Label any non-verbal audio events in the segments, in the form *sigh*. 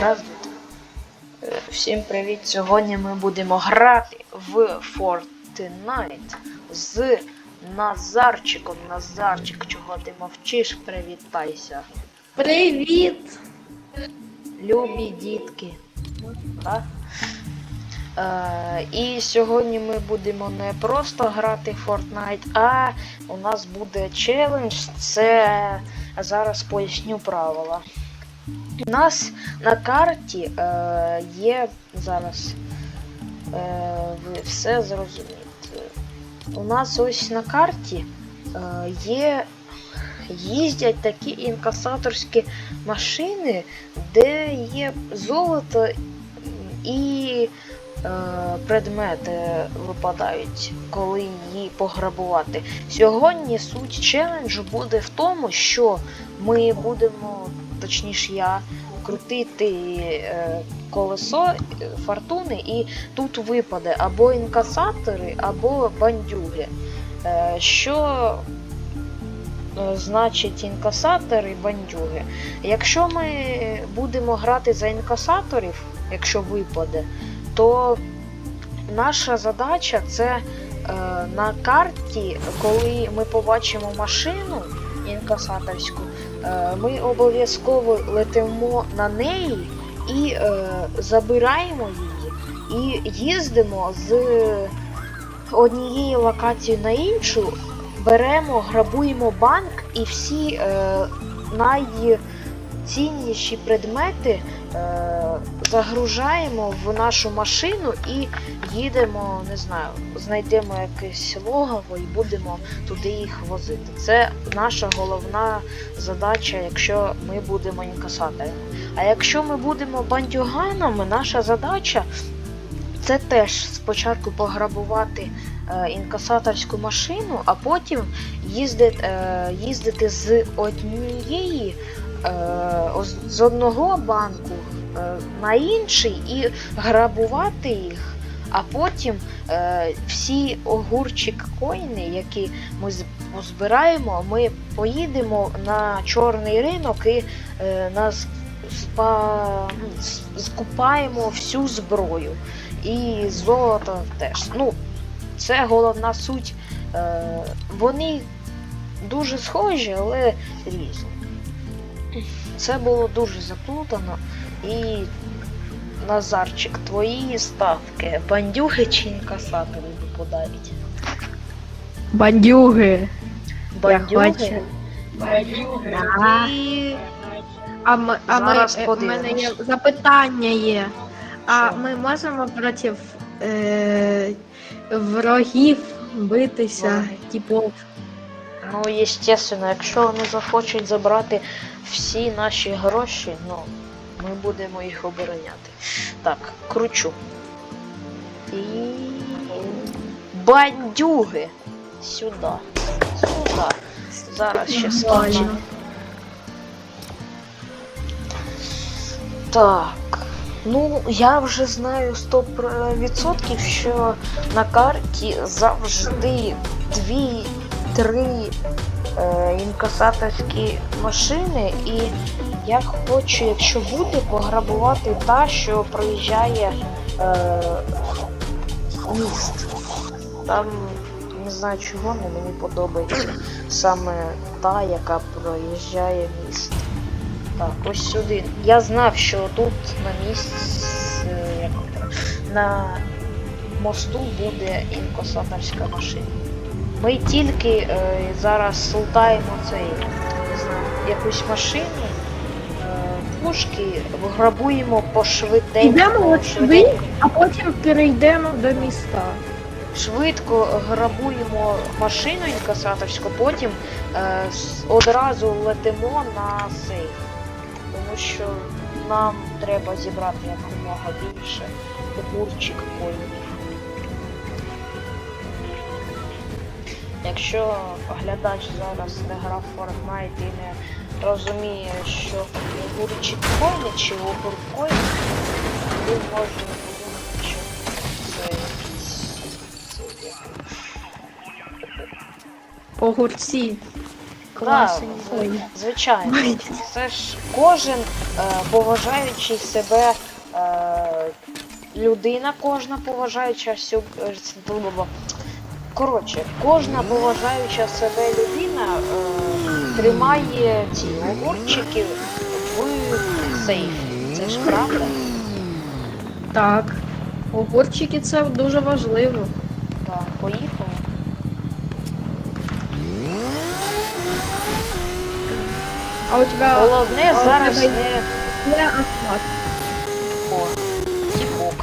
Раз. Всім привіт! Сьогодні ми будемо грати в Fortnite з Назарчиком. Назарчик, чого ти мовчиш? Привітайся. Привіт! Любі дітки. Так? Е, і сьогодні ми будемо не просто грати в Fortnite, а у нас буде челендж. Це зараз поясню правила. У нас на карті е, є зараз. Е, ви все зрозумієте. У нас ось на карті е, є. Їздять такі інкасаторські машини, де є золото і е, предмети випадають, коли її пограбувати. Сьогодні суть челенджу буде в тому, що ми будемо, точніше я, крутити е, колесо е, фортуни, і тут випаде або інкасатори, або бандюги. Е, що значить інкасатори і бандюги? Якщо ми будемо грати за інкасаторів, якщо випаде, то наша задача це на карті, коли ми побачимо машину інкасаторську, ми обов'язково летимо на неї і е, забираємо її, і їздимо з однієї локації на іншу, беремо, грабуємо банк і всі е, найцінніші предмети е, загружаємо в нашу машину і їдемо, не знаю, знайдемо якесь логово і будемо туди їх возити. Це наша головна задача, якщо ми будемо інкасаторами. А якщо ми будемо бандюганами, наша задача це теж спочатку пограбувати е, інкасаторську машину, а потім їздити, е, їздити з однієї е, з одного банку на інший і грабувати їх. А потім е, всі огурчик коїни, які ми збираємо, ми поїдемо на чорний ринок і е, нас спа... ну, скупаємо всю зброю. І золото теж. Ну, це головна суть. Е, вони дуже схожі, але різні. Це було дуже заплутано. І Назарчик, твої ставки. Бандюги чи інкасатори випадають? Бандюги. Бандюги? хочу. І А, ми, а ми, Зараз е, у подивимось. мене є запитання є. А Що? ми можемо проти е, ворогів битися, Ворогів. типу, Ну, естественно, якщо вони захочуть забрати всі наші гроші, ну, ми будемо їх обороняти. Так, кручу. І. Бандюги! Сюди. Сюди. Зараз ще. Нормально. Так. Ну, я вже знаю 100%, що на карті завжди дві-три е, інкасаторські машини, і я хочу, якщо буде, пограбувати та, що проїжджає е, міст. Там не знаю чого, але мені подобається саме та, яка проїжджає міст. Так, ось сюди. Я знав, що тут на місці е, на мосту буде інкасаторська машина. Ми тільки е, зараз лутаємо цей, не знаю, якусь машину, пушки, грабуємо по швиденько. Йдемо от сюди, а потім перейдемо до міста. швидко грабуємо машину інкасаторську, потім е, одразу летимо на сейф. Тому що нам треба зібрати якомога більше огурчик коїнів. Якщо глядач зараз не грав в Fortnite і не розуміє, що огурчик коїни чи огур коїн, він може подумати, що це якісь Огурці. класні. Да, Звичайно. Це ж кожен е, поважаючий себе е, людина, кожна поважаюча Коротше, кожна поважаюча себе людина е, тримає ці огурчики в сейфі. Це ж правда? Так. Огурчики це дуже важливо. Так, поїхали. А у тебе Головне а у зараз тебе не автомат. О, тіпок.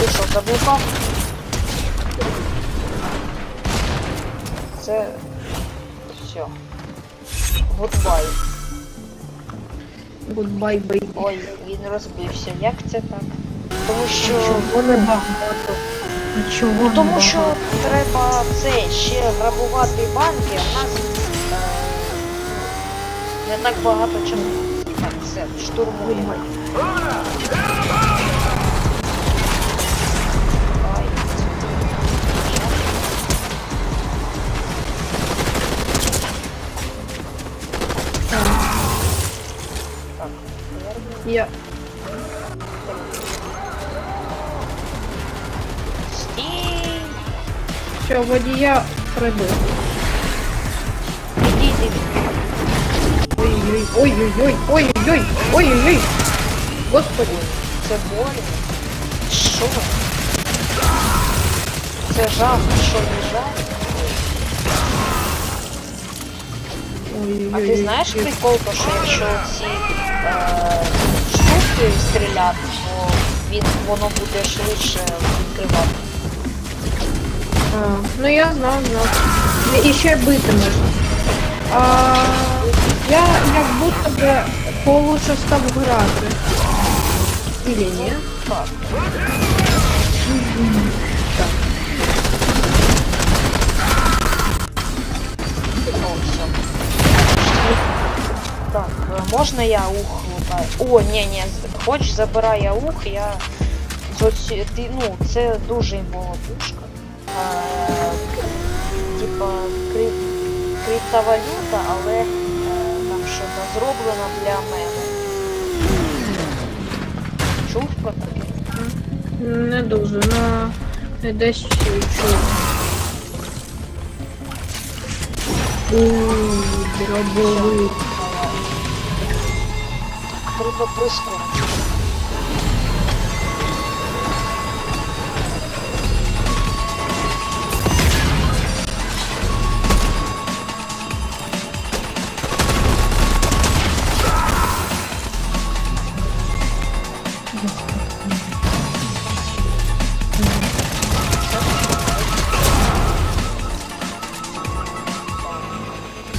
Ти що, заблукав? Це все. Гудбай. Goodbye, baby. Ой, він розбився. Як це так? Тому що. Чого не багато? Чого Ну тому що треба це ще грабувати банки, а в нас е, не так багато часу. Так, все, штурмуємо. Я Стій! що водія прибив. Іди, іди. Ой-ой, ой-ой-ой, ой-ой-ой, ой-ой-ой. Господи. Це больно. Що? Це жах, що не жах? Ой-ой-ой. А ти знаєш прикол, то, що якщо ці штуки стріляти, бо він, воно буде швидше відкривати. А, ну я знав, знав. І ще бити можна. А, я як будто би получше став грати. Или ні? Так. Так. Е, можна я ух лутаю? О, ні, ні, хоч забирай я ух, я ну, це дуже імбова пушка. Типа кри, криптовалюта, але е, там що то зроблено для мене. Чув про таке? Не дуже, но не десь. Уuu, дробовик. Треба.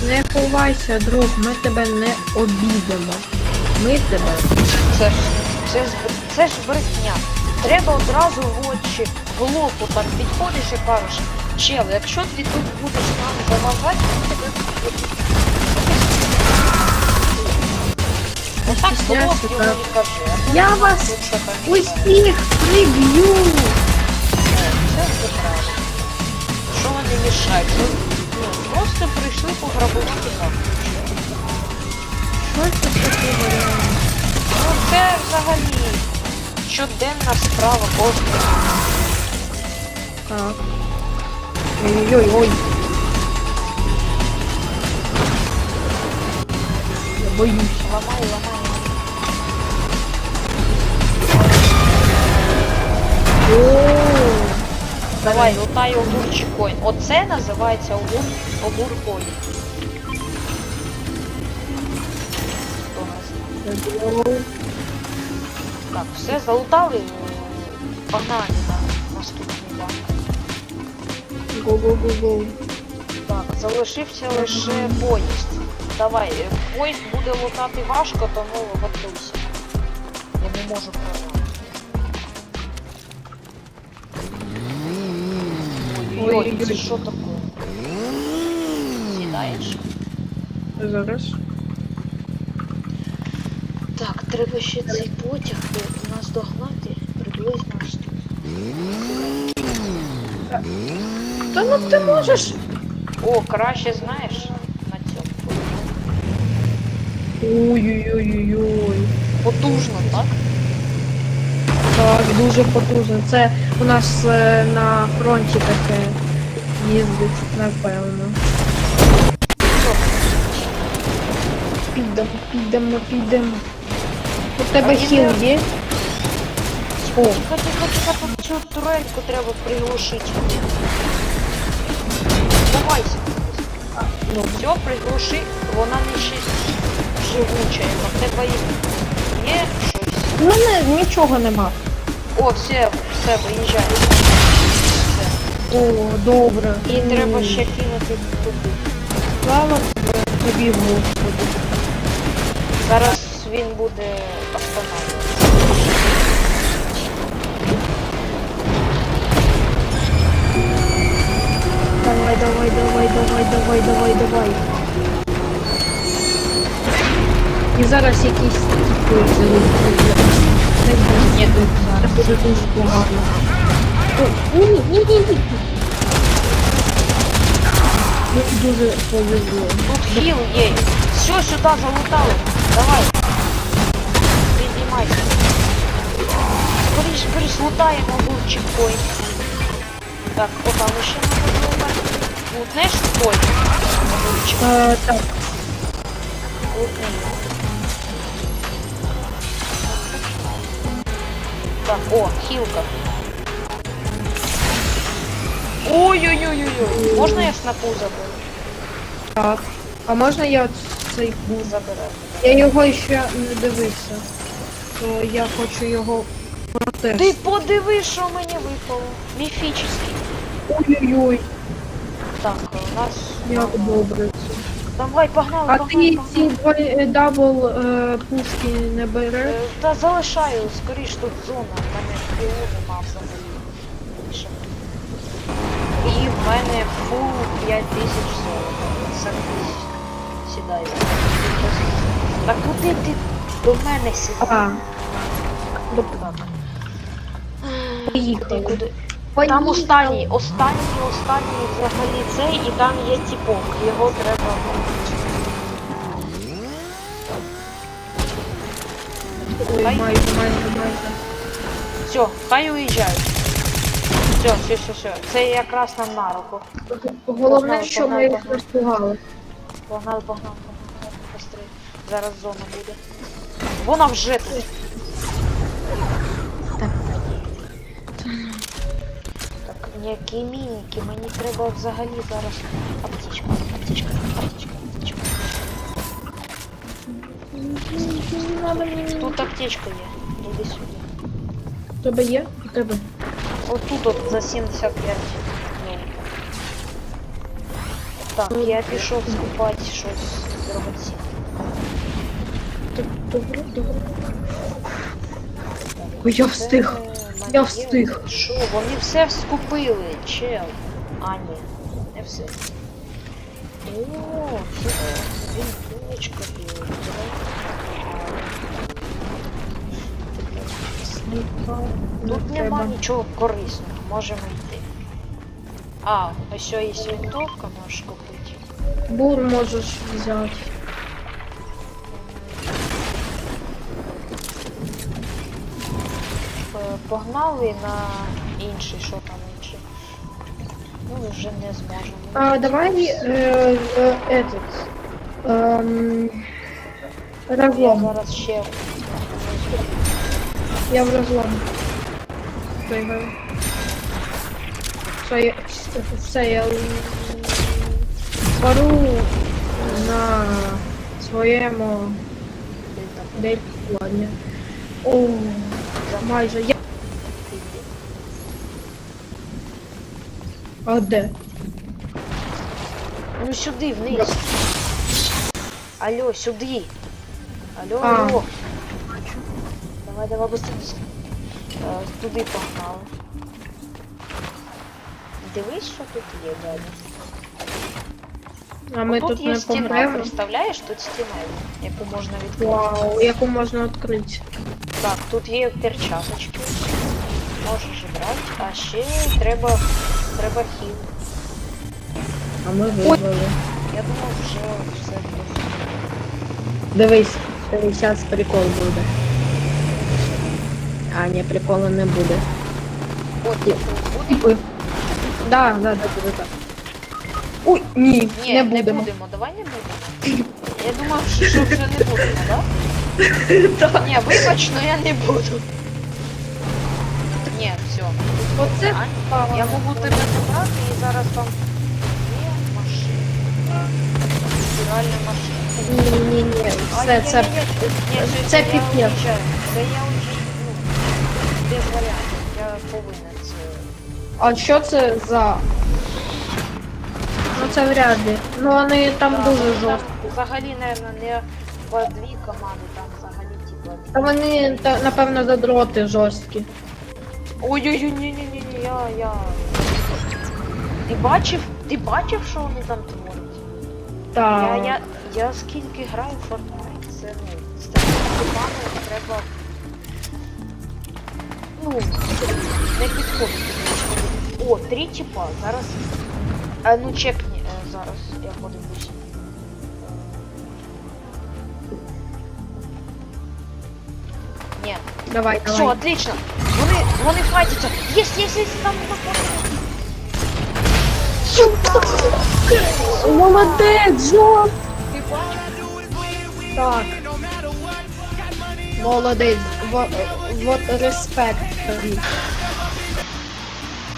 Не ховайся, друг, ми тебе не обідемо. Ми тебе. Це ж це ж це ж брехня. Треба одразу в очі в лоб так підходиш і кажеш, чел, якщо ти тут будеш нам заважати, то тебе Отак в лоб йому не кажи. а Я вас там Усіх приб'ю! Все правильно. Що вони мішають? Ну, просто прийшли пограбувати банк. Що це таке варіант? Ну це взагалі щоденна справа кожного. Так. Ой-ой-ой. Я боюсь. Ламай, ламай. О, Давай, лутай огурчик коін. Оце називається огур, огур Так, все, залутали. Погнали на наступний банк. Го-го-го-го. Так, залишився лише поїзд. Давай, е, поїзд буде лутати важко, тому готуйся. Я не можу програти. Ой-ой-ой. це що таке? Сідаєш? Зараз. Треба ще цей потяг е, нас догнати приблизно аж. Та ну ти можеш. О, краще знаєш, на цьому. Ой-ой-ой-ой. Потужно, так? Так, дуже потужно. Це у нас е, на фронті таке їздить, напевно. Підемо, підемо, підемо. У тебе хіл є? О, Тихо, тихо, тихо, тут цю турельку треба приглушити. Давай. ну, Все, приглуши, вона не ще живуча. яка. В тебе є, є щось? у мене нічого нема. О, все, все, виїжджай. О, добре. І треба ще кинути туди. Слава тобі, Господи. Зараз він буде Давай, давай, давай, давай, давай, давай, давай. І зараз якісь типи залетять. Не буде. Ні, Це буде дуже погано. Ой, ні, ні, ні, ні. Мені дуже повезло. Тут хіл є. Все, сюди залутали. Давай. Піднімайся. Скоріш, скоріш лутаємо був чекпоінт. Так, отам ще Лутнеш той. Е, так. Так, о, хілка. Ой-ой-ой-ой-ой. Можна я снапу заберу? так. А можна я цей Заберу. Я його ще не дивився. То я хочу його протестити. Ти подиви, що мені випало. Міфічний. Ой-ой-ой, Так, у нас. як добре це. Давай, погнали, А погнали, ти погнали. ці два е, дабл е, пушки не береш? Е, Та залишаю, скоріш тут зона, в мене пілу нема взагалі. Більше. І в мене фул 5040. Садись. Сідай. Та куди ти до мене сідай? А, Так. Ти поїхали. куди? Там останній, останній, останній взагалі цей, і там є тіпок. Його треба. Ой, Ай. майже, майже, майже. Все, хай уїжджають. Все, все, все, все. Це якраз нам на руку. Головне, Погнали, що погнали, ми їх погнали. розпугали. Погнали, погнали, погнали. Быстрей. Зараз зона буде. Вона вже тут. Ніякі мініки, мені треба взагалі зараз аптечка, аптечка, аптечка, аптечка. Тут аптечка є. Іди сюди. У тебе є? У тебе. Отут от за 75 ну. Так, я пішов скупати щось дорогоцінне. Так, Добре, добре. Ой, я встиг. Я встиг. Що, вони все скупили, чел. А, ні, не все. О, це вінточка біла. Тут Не нема нічого корисного, можемо йти. А, ось є вінтовка, можеш купити. Бур можеш взяти. Погнали на інший, що там інший. Ну, вже не зможемо. А, давай э, э, этот эм, Я разлом. зараз ще Я в разлом. Пригаю. Все, я, все, я м, пару на своєму десь ладно. О, майже я. А де? Ну сюди, вниз. Алло, сюди. Алло, А. алло. Давай, давай, быстрее. Е, Туди погнали. Дивись, що тут є далі. А ми тут, тут, є не стіна, пограємо. представляєш? Тут стіна, є, яку можна відкрити. Вау, яку можна відкрити. Так, тут є перчаточки. Можеш брати, а ще треба, треба хіл. А ми вивели. Я думав, вже все буде. Дивись, зараз прикол буде. А, ні, приколу не буде. От, Ой. Да, да, да, буде так. Ой, ні, Ні, не не будемо. давай не будемо. Я думав, що вже не будемо, да? *laughs* Ні, вибач, но я не буду. Ні, все. Оце Я можу тебе забрати і зараз там є машина. Стиральна машина. ні, ні, ні, все це. Це я Це я вже, ну, без варіантів. Я повинен це. А що це за. Ну це вряд ли. Ну вони там Да, дуже там жорстко. Взагалі, наверное, не по дві команди, там взагалі типа. Та вони, та, напевно, задроти жорсткі. Ой-ой-ой, ні, ні, ні, ні, я, я. Ти бачив? Ти бачив, що вони там творять? Та. Я, я, я скільки граю в Fortnite, це ну, з такими командами треба. Ну, не підходити. О, три типа, зараз. А ну чекні, е, зараз я подивлюся. Ні, Давай, все, давай. отлично. Вони, вони файтяться. Єсть, єсть, єсть, там Молодець, Джон! Так. Молодець. Во- Вот респект.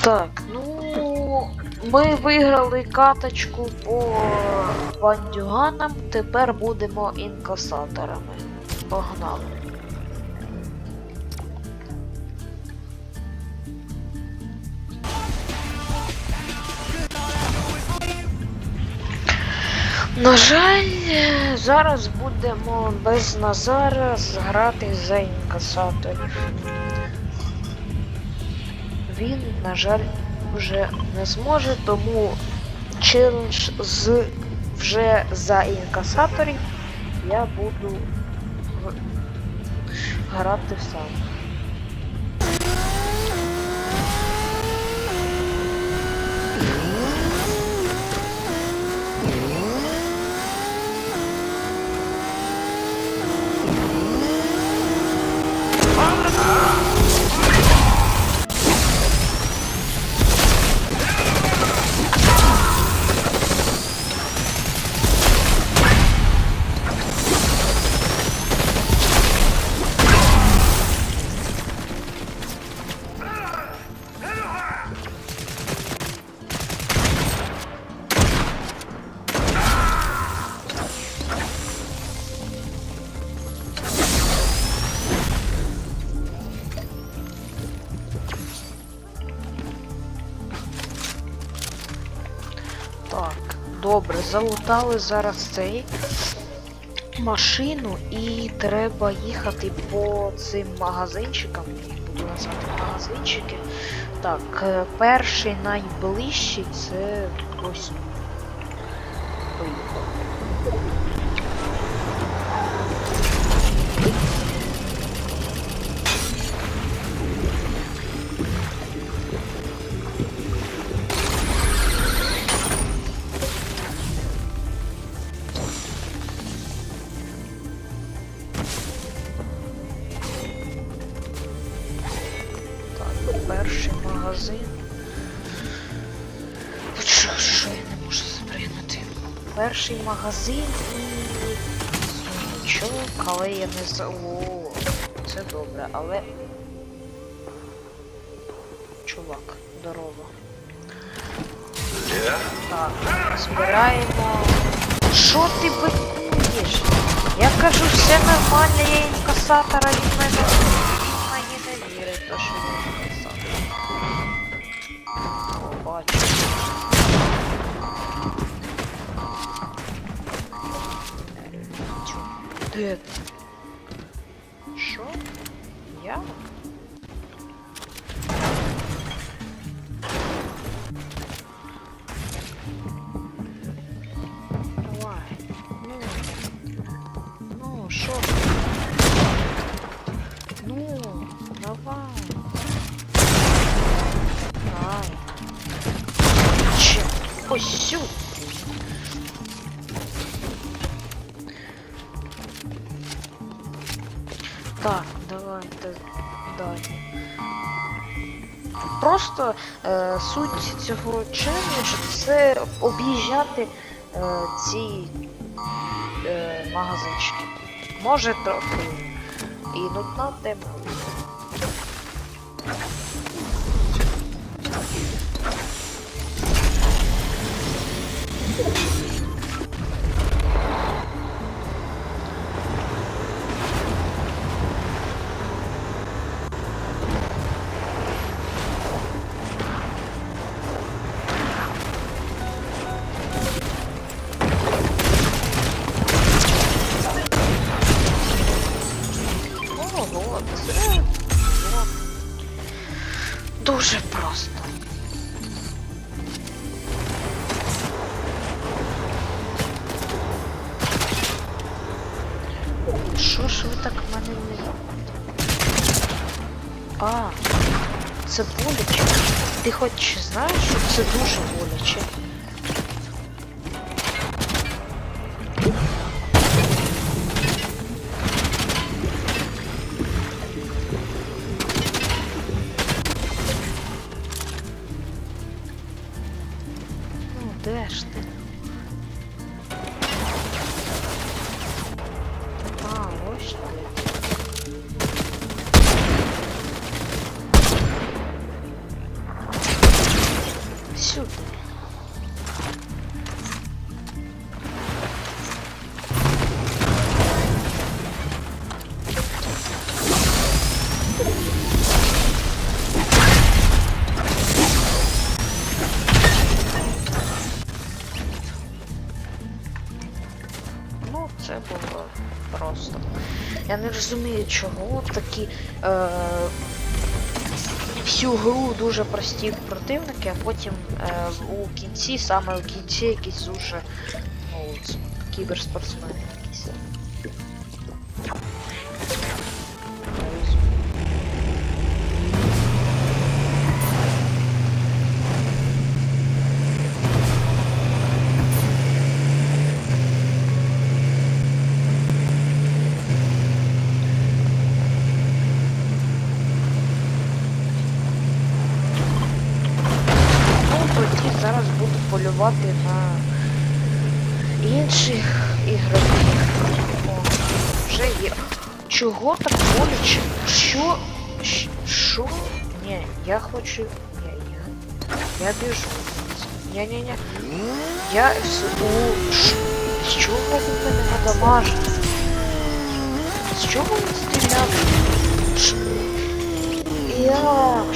Так, ну ми виграли каточку по бандюганам, тепер будемо інкасаторами. Погнали. На жаль, зараз будемо без Назара грати за інкасаторів. Він, на жаль, вже не зможе, тому челендж з вже за інкасаторів я буду грати сам. Залутали зараз цей машину і треба їхати по цим магазинчикам. Буду назвати магазинчики. Так, е, перший найближчий це ось. Поїхали. Магазин і сундучок, але я не за. О, це добре, але. Чувак, здорово. Так, збираємо. Що ти бикуєш? Я кажу, все нормально, я інкасатора від мене. Він мені не вірить, то що Де? ти? Я? Давай. Ну. Ну, що? Просто е, суть цього челенджу це об'їжджати е, ці е, магазинчики. Може трохи і нудна тема. Знаєш, що було просто. Я не розумію, чого такі е, всю гру дуже прості противники, а потім е, у кінці, саме у кінці якісь дуже ну, кіберспортсмени полювати на інших ігроків. О, вже є. Чого так боляче? Що? Що? Ні, я хочу. Ні, я. Я біжу. Ні-ні-ні. Я с- у. Ш... З чого ви мене надамажите? З чого ви стріляли? Ш... Я в.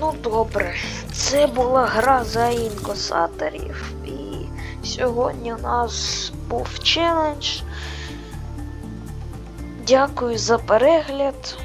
Ну добре, це була гра за інкосаторів. І сьогодні у нас був челендж. Дякую за перегляд.